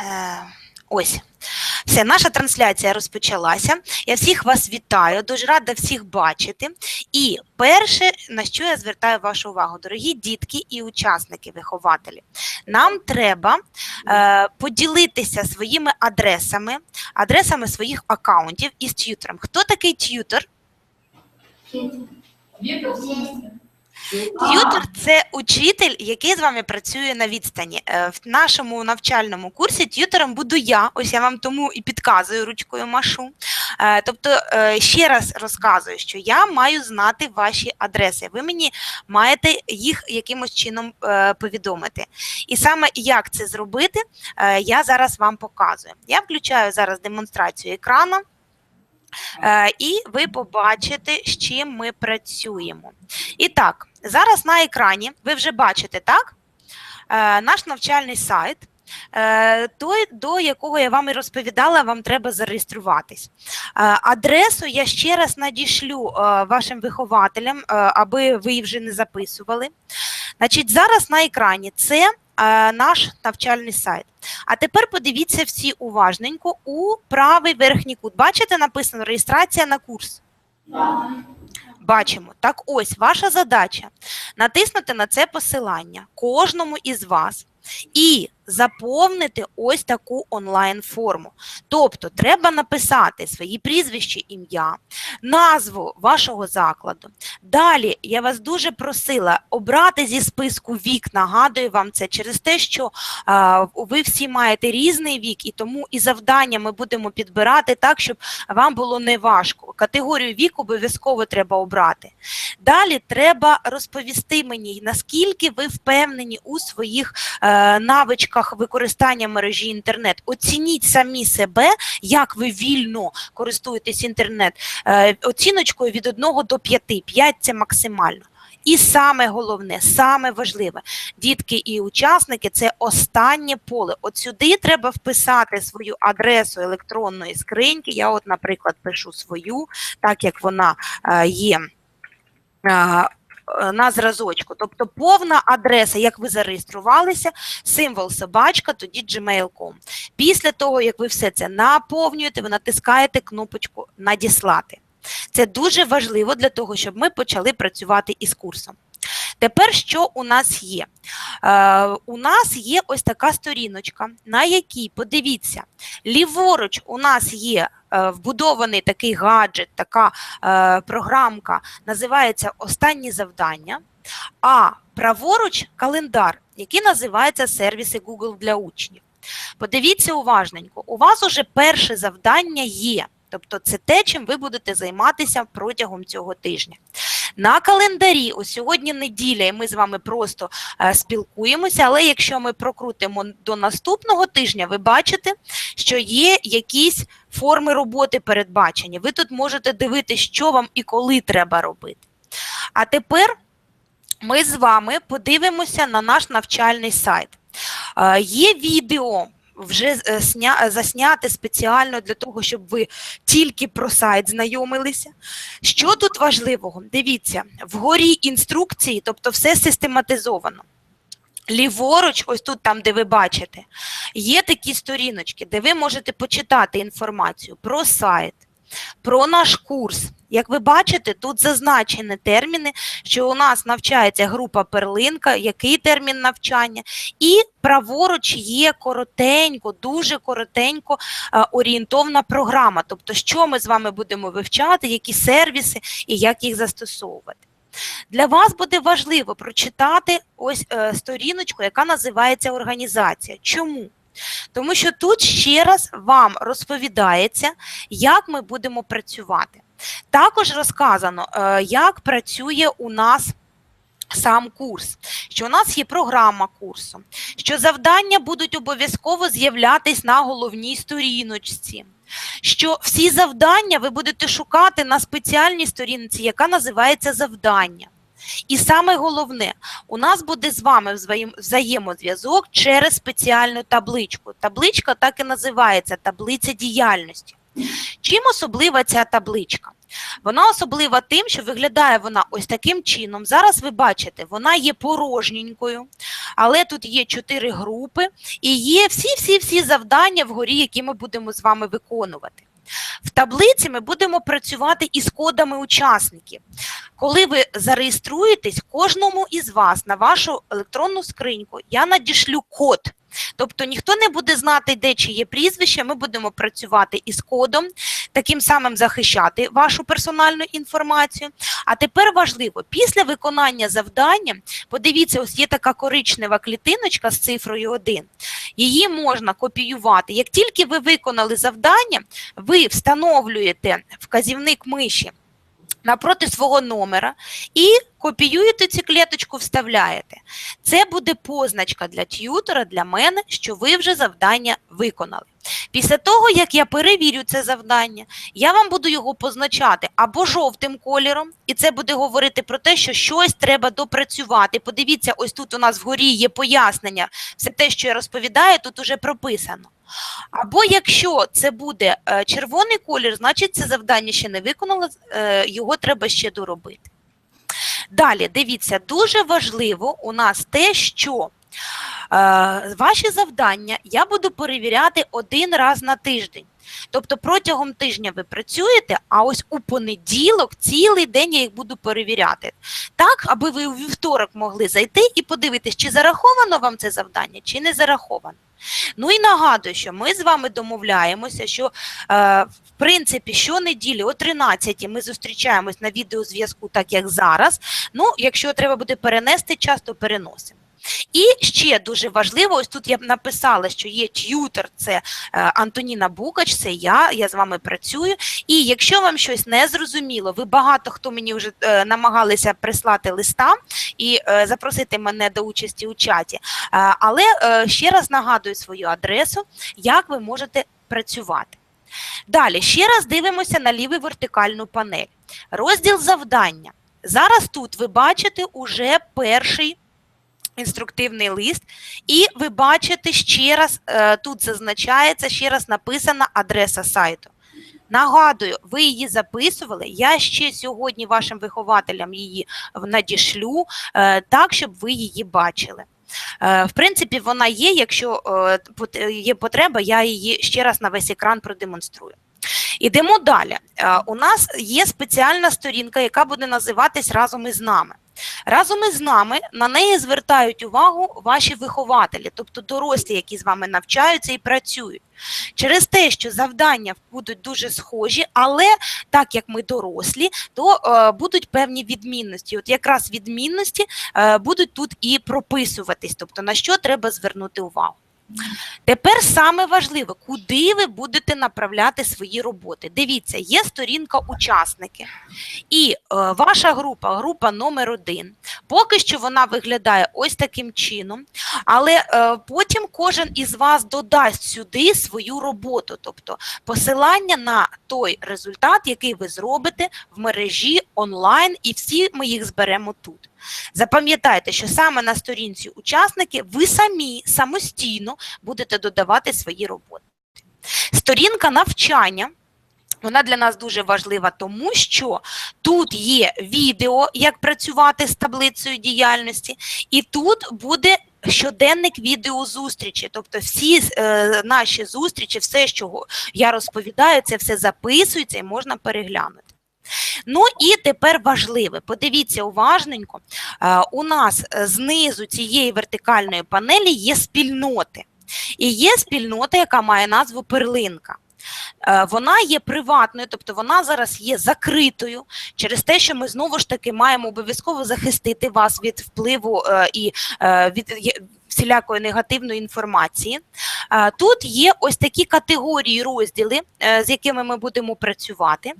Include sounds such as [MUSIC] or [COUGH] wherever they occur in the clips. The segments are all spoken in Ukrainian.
Е, Ось. Все, наша трансляція розпочалася. Я всіх вас вітаю, дуже рада всіх бачити. І перше, на що я звертаю вашу увагу, дорогі дітки і учасники, вихователі, нам треба е, поділитися своїми адресами, адресами своїх акаунтів із т'ютером. Хто такий т'ютер? Т'ютер – це учитель, який з вами працює на відстані. Е, В нашому навчальному курсі т'ютером буду я. Ось я вам тому і підказую ручкою машу. Е, Тобто, е, ще раз розказую, що я маю знати ваші адреси. Ви мені маєте їх якимось чином повідомити. І саме як це зробити, я зараз вам показую. Я включаю зараз демонстрацію екрану. Е, І ви побачите, з чим ми працюємо. І так, зараз на екрані ви вже бачите, так? Е, Наш навчальний сайт, е, той, до якого я вам і розповідала, вам треба зареєструватись. Адресу я ще раз надішлю вашим вихователям, аби ви її вже не записували. Значить, зараз на екрані це наш навчальний сайт. А тепер подивіться всі уважненько у правий верхній кут. Бачите, написано реєстрація на курс. Бачимо. Так ось ваша задача натиснути на це посилання кожному із вас і заповнити ось таку онлайн-форму. Тобто треба написати свої прізвище, ім'я, назву вашого закладу. Далі я вас дуже просила обрати зі списку вік. Нагадую вам це через те, що а, ви всі маєте різний вік, і тому і завдання ми будемо підбирати так, щоб вам було не важко. Категорію віку обов'язково треба обрати. Далі треба розповісти мені, наскільки ви впевнені у своїх е, навичках використання мережі інтернет. Оцініть самі себе, як ви вільно користуєтесь інтернет. Е, оціночкою від 1 до 5. 5 – це максимально. І саме головне, саме важливе, дітки і учасники це останнє поле. От сюди треба вписати свою адресу електронної скриньки. Я, от, наприклад, пишу свою, так як вона е, є е, на зразочку. Тобто повна адреса, як ви зареєструвалися, символ собачка, тоді gmail.com. Після того, як ви все це наповнюєте, ви натискаєте кнопочку Надіслати. Це дуже важливо для того, щоб ми почали працювати із курсом. Тепер що у нас є? Е, у нас є ось така сторіночка, на якій, подивіться, ліворуч у нас є е, вбудований такий гаджет, така е, програмка, називається Останні завдання, а праворуч календар, який називається сервіси Google для учнів. Подивіться уважненько, у вас уже перше завдання є. Тобто це те, чим ви будете займатися протягом цього тижня. На календарі, ось сьогодні неділя, і ми з вами просто е, спілкуємося, але якщо ми прокрутимо до наступного тижня, ви бачите, що є якісь форми роботи передбачені. Ви тут можете дивитися, що вам і коли треба робити. А тепер ми з вами подивимося на наш навчальний сайт. Е, Є відео вже е, сня- е, засняте спеціально для того, щоб ви тільки про сайт знайомилися. Що тут важливого? Дивіться, вгорі інструкції, тобто все систематизовано. Ліворуч, ось тут, там, де ви бачите, є такі сторіночки, де ви можете почитати інформацію про сайт, про наш курс. Як ви бачите, тут зазначені терміни, що у нас навчається група перлинка, який термін навчання, і праворуч є коротенько, дуже коротенько е, орієнтовна програма. Тобто, що ми з вами будемо вивчати, які сервіси і як їх застосовувати. Для вас буде важливо прочитати ось е, сторіночку, яка називається організація. Чому? Тому що тут ще раз вам розповідається, як ми будемо працювати. Також розказано, е, як працює у нас сам курс, що у нас є програма курсу, що завдання будуть обов'язково з'являтись на головній сторіночці. Що всі завдання ви будете шукати на спеціальній сторінці, яка називається завдання. І саме головне, у нас буде з вами взаємозв'язок через спеціальну табличку. Табличка так і називається таблиця діяльності. Чим особлива ця табличка? Вона особлива тим, що виглядає вона ось таким чином. Зараз ви бачите, вона є порожненькою, але тут є чотири групи і є всі-всі-всі завдання вгорі, які ми будемо з вами виконувати. В таблиці ми будемо працювати із кодами учасників. Коли ви зареєструєтесь, кожному із вас на вашу електронну скриньку я надішлю код. Тобто ніхто не буде знати, де чиє прізвище, ми будемо працювати із кодом, таким самим захищати вашу персональну інформацію. А тепер важливо, після виконання завдання, подивіться, ось є така коричнева клітиночка з цифрою 1. Її можна копіювати. Як тільки ви виконали завдання, ви встановлюєте вказівник миші напроти свого номера і копіюєте цю клеточку, вставляєте. Це буде позначка для т'ютера, для мене, що ви вже завдання виконали. Після того, як я перевірю це завдання, я вам буду його позначати або жовтим кольором, і це буде говорити про те, що щось треба допрацювати. Подивіться, ось тут у нас вгорі є пояснення, все те, що я розповідаю, тут уже прописано. Або якщо це буде е, червоний колір, значить це завдання ще не виконало, е, його треба ще доробити. Далі, дивіться, дуже важливо у нас те, що ваші завдання я буду перевіряти один раз на тиждень. Тобто протягом тижня ви працюєте, а ось у понеділок цілий день я їх буду перевіряти. Так, аби ви у вівторок могли зайти і подивитись, чи зараховано вам це завдання, чи не зараховано. Ну і нагадую, що ми з вами домовляємося, що е, в принципі щонеділі о 13 ми зустрічаємось на відеозв'язку, так як зараз. Ну, якщо треба буде перенести час, то переносимо. І ще дуже важливо, ось тут я б написала, що є т'ютер, це е, Антоніна Букач, це я, я з вами працюю. І якщо вам щось не зрозуміло, ви багато хто мені вже е, намагалися прислати листа і е, запросити мене до участі у чаті. Але ще раз нагадую свою адресу, як ви можете працювати. Далі ще раз дивимося на ліву вертикальну панель. Розділ завдання. Зараз тут ви бачите уже перший інструктивний лист, і ви бачите ще раз, е, тут зазначається, ще раз написана адреса сайту. Нагадую, ви її записували. Я ще сьогодні вашим вихователям її надішлю, е, так, щоб ви її бачили. Е, В принципі, вона є. Якщо є потреба, я її ще раз на весь екран продемонструю. Ідемо далі. Е, У нас є спеціальна сторінка, яка буде називатись разом із нами. Разом із нами на неї звертають увагу ваші вихователі, тобто дорослі, які з вами навчаються і працюють. Через те, що завдання будуть дуже схожі, але так як ми дорослі, то е, будуть певні відмінності. От якраз відмінності е, будуть тут і прописуватись, тобто на що треба звернути увагу. Тепер саме важливе, куди ви будете направляти свої роботи. Дивіться, є сторінка учасники, і е, ваша група, група номер один. Поки що вона виглядає ось таким чином, але е, потім кожен із вас додасть сюди свою роботу, тобто посилання на той результат, який ви зробите в мережі онлайн, і всі ми їх зберемо тут. Запам'ятайте, що саме на сторінці учасники ви самі самостійно будете додавати свої роботи. Сторінка навчання. Вона для нас дуже важлива, тому що тут є відео, як працювати з таблицею діяльності, і тут буде щоденник відеозустрічі. Тобто всі е, наші зустрічі, все, що я розповідаю, це все записується і можна переглянути. Ну і тепер важливе, подивіться уважненько, е, у нас е, знизу цієї вертикальної панелі є спільноти. І є спільнота, яка має назву перлинка. Е, Вона є приватною, тобто вона зараз є закритою через те, що ми знову ж таки маємо обов'язково захистити вас від впливу і від всілякої негативної інформації. Тут є ось такі категорії, розділи, е, з якими ми будемо працювати.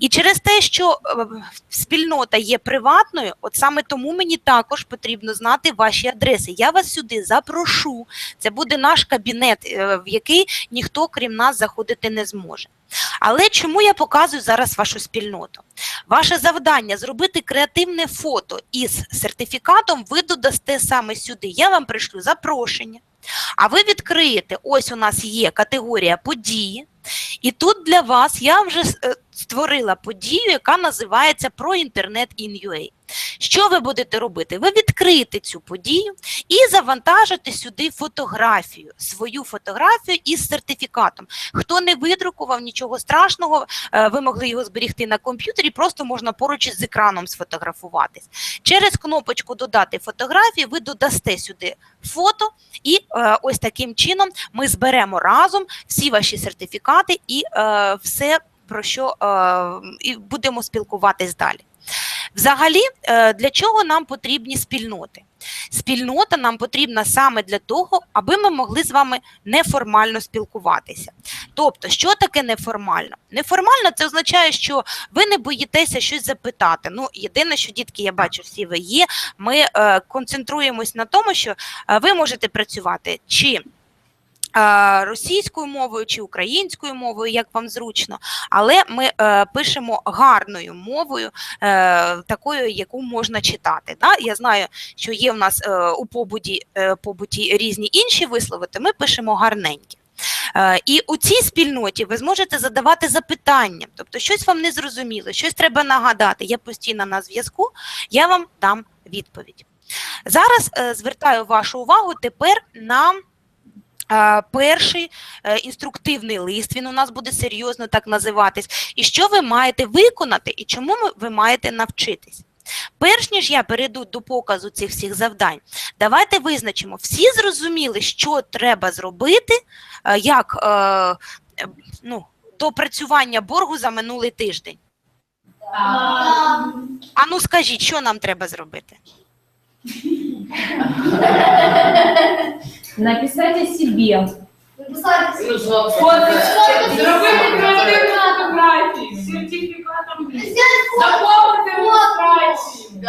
І через те, що е, спільнота є приватною, от саме тому мені також потрібно знати ваші адреси. Я вас сюди запрошу. Це буде наш кабінет, е, в який ніхто крім нас заходити не зможе. Але чому я показую зараз вашу спільноту? Ваше завдання зробити креативне фото із сертифікатом, ви додасте саме сюди. Я вам пришлю запрошення. А ви відкриєте, ось у нас є категорія події. І тут для вас я вже е, створила подію, яка називається про інтернет in. Що ви будете робити? Ви відкриєте цю подію і завантажите сюди фотографію, свою фотографію із сертифікатом. Хто не видрукував нічого страшного, е, ви могли його зберігти на комп'ютері, просто можна поруч з екраном сфотографуватись. Через кнопочку Додати фотографії ви додасте сюди фото, і е, ось таким чином ми зберемо разом всі ваші сертифікати і е, все про що е, і будемо спілкуватись далі. Взагалі, е, для чого нам потрібні спільноти? Спільнота нам потрібна саме для того, аби ми могли з вами неформально спілкуватися. Тобто, що таке неформально? Неформально це означає, що ви не боїтеся щось запитати. Ну, єдине, що дітки, я бачу, всі ви є. Ми е, концентруємось на тому, що е, ви можете працювати чи російською мовою чи українською мовою, як вам зручно, але ми е, пишемо гарною мовою, е, такою, яку можна читати. Да? Я знаю, що є в нас е, у побуті, е, побуті різні інші вислови, то ми пишемо гарненькі. Е, І у цій спільноті ви зможете задавати запитання, тобто щось вам не зрозуміло, щось треба нагадати. Я постійно на зв'язку, я вам дам відповідь. Зараз е, звертаю вашу увагу тепер на перший е, інструктивний лист. Він у нас буде серйозно так називатись. І що ви маєте виконати, і чому ви маєте навчитись. Перш ніж я перейду до показу цих всіх завдань, давайте визначимо, всі зрозуміли, що треба зробити, е, як е, ну, допрацювання боргу за минулий тиждень. А ну скажіть, що нам треба зробити? [LAUGHS] Зробити креативну фотографію, сертифікатом заповнити ілюстрацію.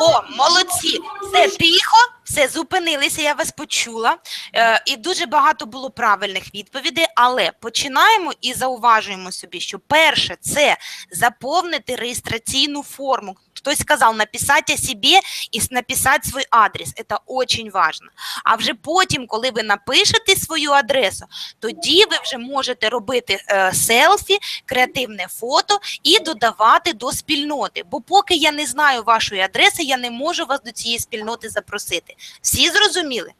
О, молодці! Все тихо, все зупинилися, я вас почула. Е, і дуже багато було правильних відповідей, але починаємо і зауважуємо собі, що перше це заповнити реєстраційну форму. Хтось сказав написати о себе і написати свій адрес. Це дуже важливо. А вже потім, коли ви напишете свою адресу, тоді ви вже можете робити е, селфі, креативне фото і додавати до спільноти. Бо поки я не знаю вашої адреси, я не можу вас до цієї спільноти запросити. Всі зрозуміли?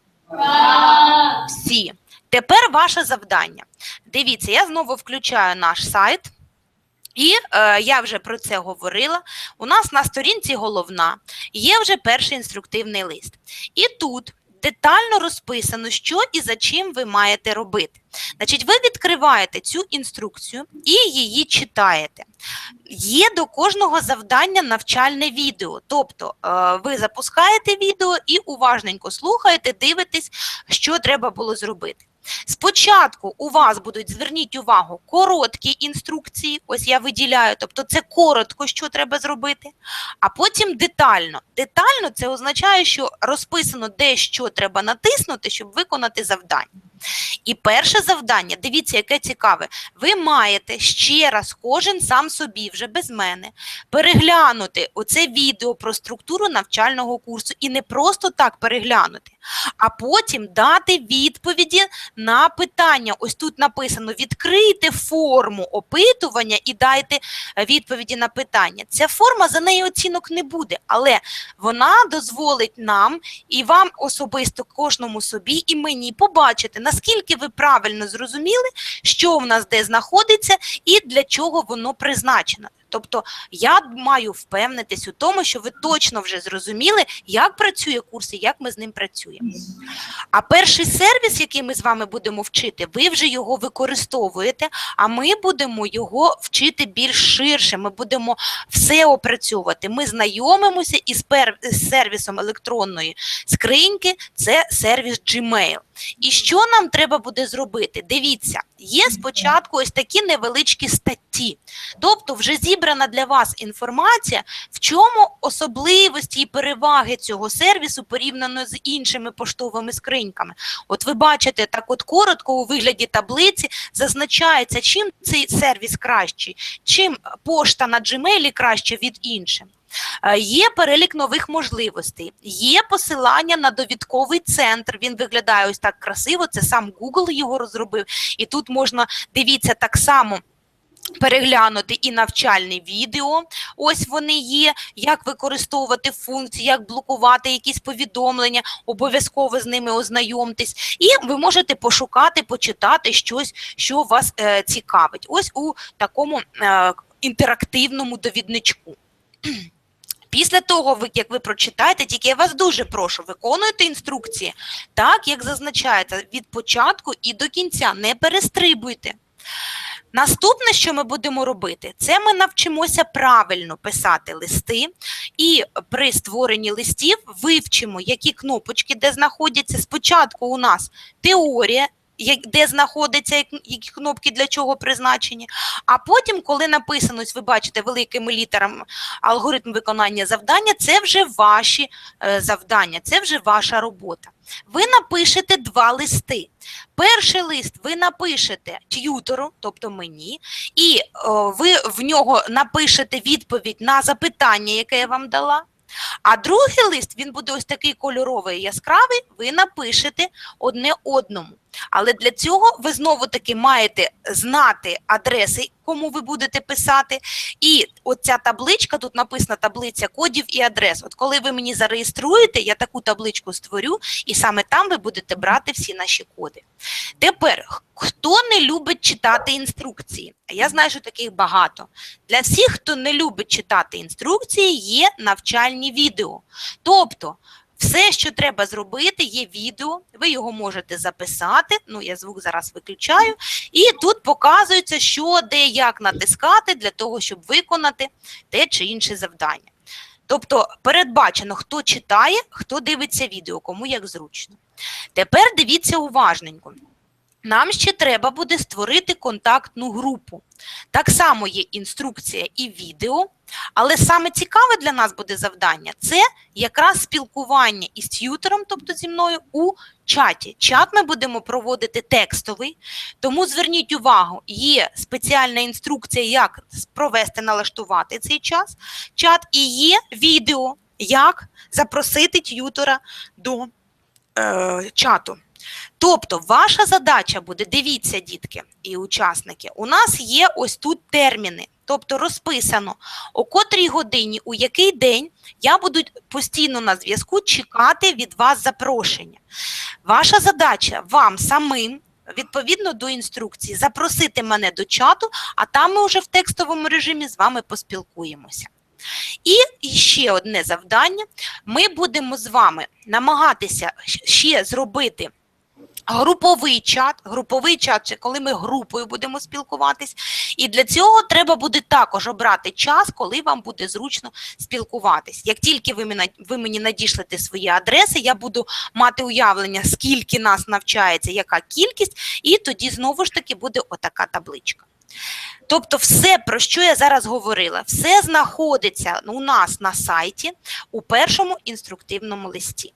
Всі. Тепер ваше завдання. Дивіться, я знову включаю наш сайт. І е, я вже про це говорила. У нас на сторінці головна є вже перший інструктивний лист. І тут детально розписано, що і за чим ви маєте робити. Значить, ви відкриваєте цю інструкцію і її читаєте. Є до кожного завдання навчальне відео. Тобто е, ви запускаєте відео і уважненько слухаєте, дивитесь, що треба було зробити. Спочатку у вас будуть, зверніть увагу, короткі інструкції. Ось я виділяю, тобто це коротко, що треба зробити, а потім детально. Детально це означає, що розписано де що треба натиснути, щоб виконати завдання. І перше завдання, дивіться, яке цікаве. Ви маєте ще раз кожен сам собі, вже без мене, переглянути оце відео про структуру навчального курсу і не просто так переглянути, а потім дати відповіді на питання. Ось тут написано: відкрийте форму опитування і дайте е, відповіді на питання. Ця форма за неї оцінок не буде, але вона дозволить нам і вам особисто кожному собі і мені побачити, наскільки ви правильно зрозуміли, що в нас де знаходиться і для чого воно призначено. Тобто я маю впевнитись у тому, що ви точно вже зрозуміли, як працює курс і як ми з ним працюємо. А перший сервіс, який ми з вами будемо вчити, ви вже його використовуєте, а ми будемо його вчити більш ширше. Ми будемо все опрацьовувати. Ми знайомимося із сервісом електронної скриньки, це сервіс Gmail. І що нам треба буде зробити? Дивіться, є спочатку ось такі невеличкі статті. Тобто вже зібрана для вас інформація, в чому особливості і переваги цього сервісу порівняно з іншими поштовими скриньками. От ви бачите, так от коротко у вигляді таблиці зазначається, чим цей сервіс кращий, чим пошта на Gmail краще від інших. Е, Є перелік нових можливостей, є посилання на довідковий центр. Він виглядає ось так красиво. Це сам Google його розробив. І тут можна дивіться так само. Переглянути і навчальні відео, ось вони є, як використовувати функції, як блокувати якісь повідомлення, обов'язково з ними ознайомтесь, і ви можете пошукати, почитати щось, що вас е, цікавить. Ось у такому е, інтерактивному довідничку. Після того, як ви прочитаєте, тільки я вас дуже прошу, виконуйте інструкції так, як зазначається, від початку і до кінця, не перестрибуйте. Наступне, що ми будемо робити, це ми навчимося правильно писати листи, і при створенні листів вивчимо, які кнопочки де знаходяться. Спочатку у нас теорія, де знаходяться які кнопки для чого призначені. А потім, коли написано, ви бачите великими літерами алгоритм виконання завдання, це вже ваші е, завдання, це вже ваша робота. Ви напишете два листи. Перший лист ви напишете т'ютору, тобто мені, і о, ви в нього напишете відповідь на запитання, яке я вам дала. А другий лист він буде ось такий кольоровий яскравий. Ви напишете одне одному. Але для цього ви знову таки маєте знати адреси, кому ви будете писати. І оця табличка, тут написана таблиця кодів і адрес. От коли ви мені зареєструєте, я таку табличку створю, і саме там ви будете брати всі наші коди. Тепер, хто не любить читати інструкції? Я знаю, що таких багато. Для всіх, хто не любить читати інструкції, є навчальні відео. Тобто, все, що треба зробити, є відео, ви його можете записати. Ну, я звук зараз виключаю, і тут показується, що де як натискати для того, щоб виконати те чи інше завдання. Тобто передбачено, хто читає, хто дивиться відео, кому як зручно. Тепер дивіться уважненько. Нам ще треба буде створити контактну групу. Так само є інструкція і відео, але саме цікаве для нас буде завдання це якраз спілкування із т'ютером, тобто зі мною, у чаті. Чат ми будемо проводити текстовий, тому зверніть увагу, є спеціальна інструкція, як провести налаштувати цей час, чат, і є відео, як запросити т'ютера до е, чату. Тобто, ваша задача буде, дивіться, дітки і учасники, у нас є ось тут терміни. Тобто розписано, о котрій годині, у який день я буду постійно на зв'язку чекати від вас запрошення. Ваша задача вам самим, відповідно до інструкції, запросити мене до чату, а там ми вже в текстовому режимі з вами поспілкуємося. І ще одне завдання: ми будемо з вами намагатися ще зробити груповий чат. Груповий чат це коли ми групою будемо спілкуватись. І для цього треба буде також обрати час, коли вам буде зручно спілкуватись. Як тільки ви мені надішлете свої адреси, я буду мати уявлення, скільки нас навчається, яка кількість, і тоді знову ж таки буде отака табличка. Тобто, все, про що я зараз говорила, все знаходиться у нас на сайті у першому інструктивному листі.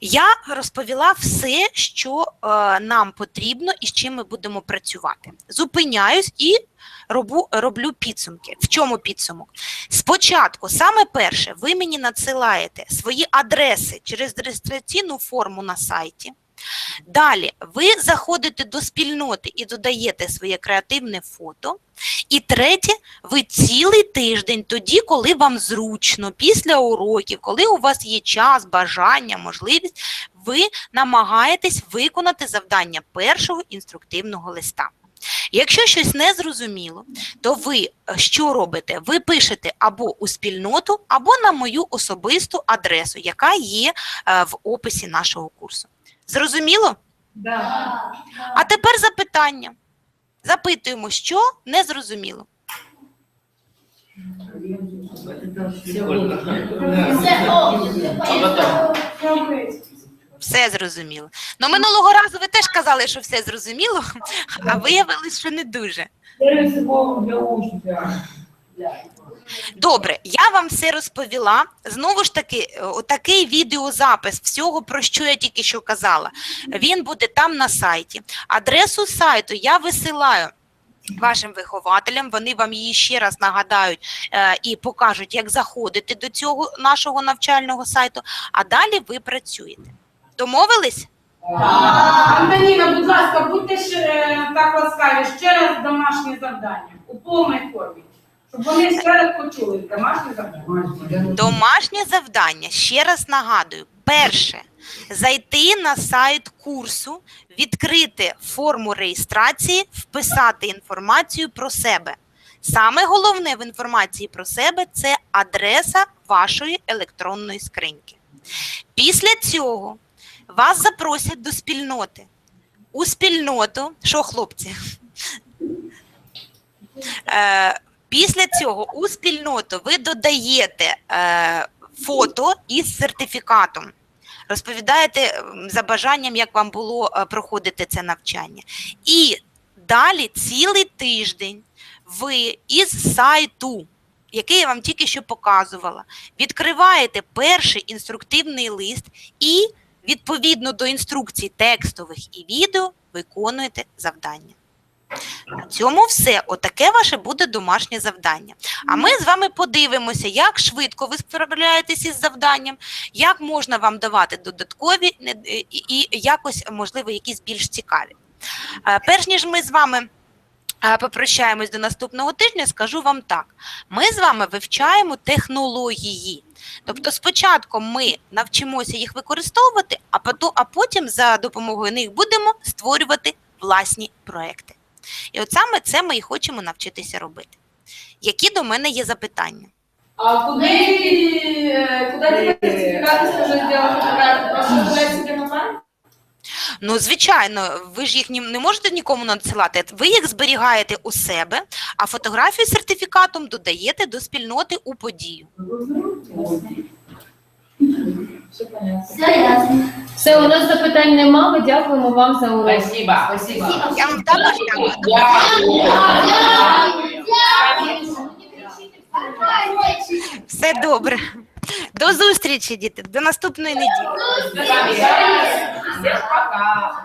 Я розповіла все, що е, нам потрібно і з чим ми будемо працювати. Зупиняюсь і роблю, роблю підсумки. В чому підсумок? Спочатку, саме перше, ви мені надсилаєте свої адреси через реєстраційну форму на сайті. Далі ви заходите до спільноти і додаєте своє креативне фото. І третє, ви цілий тиждень, тоді, коли вам зручно, після уроків, коли у вас є час, бажання, можливість, ви намагаєтесь виконати завдання першого інструктивного листа. Якщо щось не зрозуміло, то ви е, що робите? Ви пишете або у спільноту, або на мою особисту адресу, яка є е, в описі нашого курсу. Зрозуміло? Да. А тепер запитання. Запитуємо, що не зрозуміло. Все зрозуміло. Ну минулого разу ви теж казали, що все зрозуміло, а виявилось, що не дуже. Добре, я вам все розповіла. Знову ж таки, е, отакий відеозапис всього, про що я тільки що казала. Він буде там на сайті. Адресу сайту я висилаю вашим вихователям. Вони вам її ще раз нагадають е, і покажуть, як заходити до цього нашого навчального сайту. А далі ви працюєте. Домовились? Антоніна, будь ласка, будьте ще е, так ласкаві, ще раз домашнє завдання у повній формі. Домашнє завдання. Домашнє завдання, ще раз нагадую, перше зайти на сайт курсу, відкрити форму реєстрації, вписати інформацію про себе. Саме головне в інформації про себе це адреса вашої електронної скриньки. Після цього вас запросять до спільноти. У спільноту, що хлопці? Після цього у спільноту ви додаєте е, фото із сертифікатом. Розповідаєте за бажанням, як вам було е, проходити це навчання. І далі цілий тиждень ви із сайту, який я вам тільки що показувала, відкриваєте перший інструктивний лист і відповідно до інструкцій текстових і відео виконуєте завдання. На цьому все. Отаке ваше буде домашнє завдання. А ми з вами подивимося, як швидко ви справляєтесь із завданням, як можна вам давати додаткові і, і якось, можливо, якісь більш цікаві. Е, Перш ніж ми з вами е, попрощаємось до наступного тижня, скажу вам так: ми з вами вивчаємо технології. Тобто, спочатку ми навчимося їх використовувати, а потім за допомогою них будемо створювати власні проекти. І от саме це ми і хочемо навчитися робити. Які до мене є запитання? А куди, е, куди сертифікати скажи, зробити? Просто? Ну, звичайно, ви ж їх не можете нікому надсилати. Ви їх зберігаєте у себе, а фотографію з сертифікатом додаєте до спільноти у подію. Все понятно. Все ясно. Все, у нас запитань нема. Ми дякуємо вам за урок. Спасибо. Спасибо. Я вам дякую. Все добре. До зустрічі, діти. До наступної неділі. Всем пока.